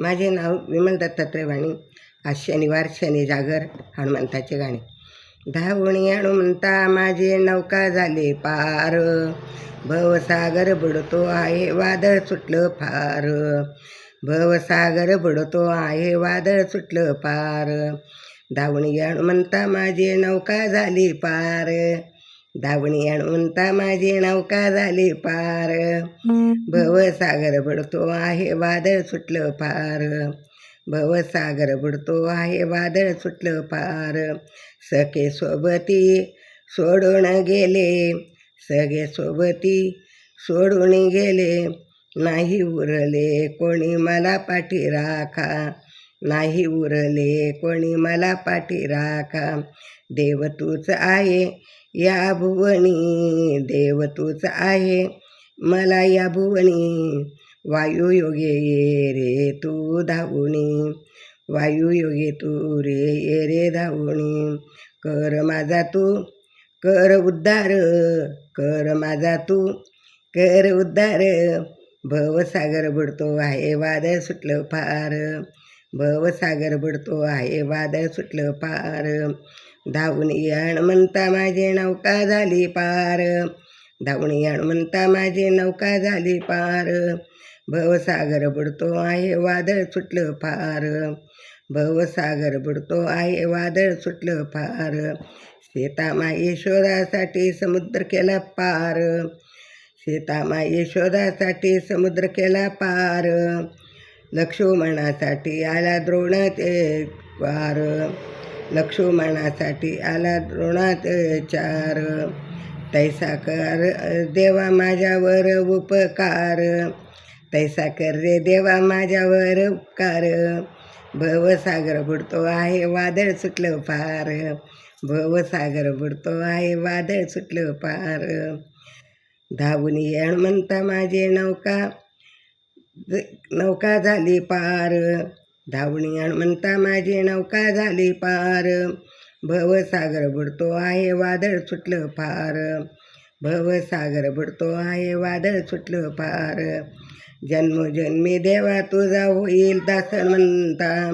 माझे नाव विमल दत्तात्रय वाणी आज शनिवार शनी जागर हनुमंताचे गाणे. धावणी हनुमंता माझे नौका झाले पार. भवसागर बुडतो आहे वादळ सुटलं फार. भवसागर बुडतो आहे वादळ सुटलं पार. धावणी हनुमंता माझे नौका झाली पार. धावणी हनुमंता माझी नौका झाली पार. भवसागर बुडतो आहे वादळ सुटलं फार भवसागर बुडतो आहे वादळ सुटलं फार सखे सोबती सोडून गेले. सगळे सोबती सोडून गेले. नाही उरले कोणी मला पाठी राखा. नाही उरले कोणी मला पाठी राखा. देव तूच आहे या भुवनी देव तूच आहे. मला या भुवनी वायुयोगे ये रे तू धावुणी वायुयोगे तू रे ये रे धावणी कर माझा तू कर उद्धार कर माझा तू कर उद्धार. भवसागर बुडतो आहे वादळ सुटलं फार भवसागर बुडतो आहे वादळ सुटलं फार धावून याण म्हणता माझे नौका झाली पार. धावून याण म्हणता माझी नौका झाली पार. भवसागर बुडतो आहे वादळ सुटलं फार. भवसागर बुडतो आहे वादळ सुटलं फार. सीतामा यशोदासाठी समुद्र केला पार. सीतामा यशोदासाठी समुद्र केला पार. लक्ष्मणासाठी आला द्रोणाचे वार लक्ष्मणासाठी आला द्रोणात चार. तैसा कर देवा माझ्यावर उपकार. तैसा कर रे देवा माझ्यावर उपकार. भवसागर बुडतो आहे वादळ सुटलं फार भवसागर बुडतो आहे वादळ सुटलं फार धावून हनुमंता माझे नौका नौका झाली पार. धावणी म्हणता माझी नौका झाली पार. भवसागर बुडतो आहे वादळ सुटलं फार भवसागर बुडतो आहे वादळ सुटलं फार जन्मोजन्मी देवा तुझा होईल दासन म्हणता.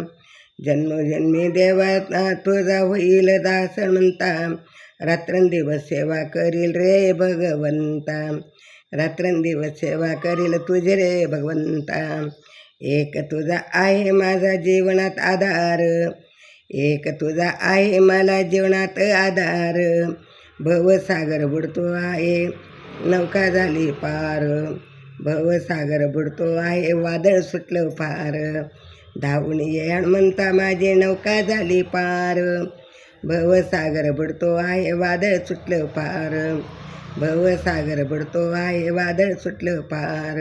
जन्मोजन्मी देवा तुझा होईल दासन म्हणता. रात्रंदिवस सेवा करील रे भगवंता. रात्रंदिवस सेवा करील तुझे रे भगवंता. एक तुझा आहे माझा जीवनात आधार. एक तुझा आहे मला जीवनात आधार. भवसागर बुडतो आहे नौका झाली पार. भवसागर बुडतो आहे वादळ सुटलं फार. धावून ये हनुमंता माझी नौका झाली पार. भवसागर बुडतो आहे वादळ सुटलं पार भवसागर बुडतो आहे वादळ सुटलं पार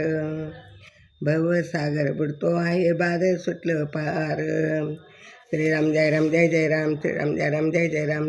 भवसागर बुडतो आहे बाद सुटलं पार. श्रीराम जय राम जय जय राम श्रीराम जय राम जय जय राम.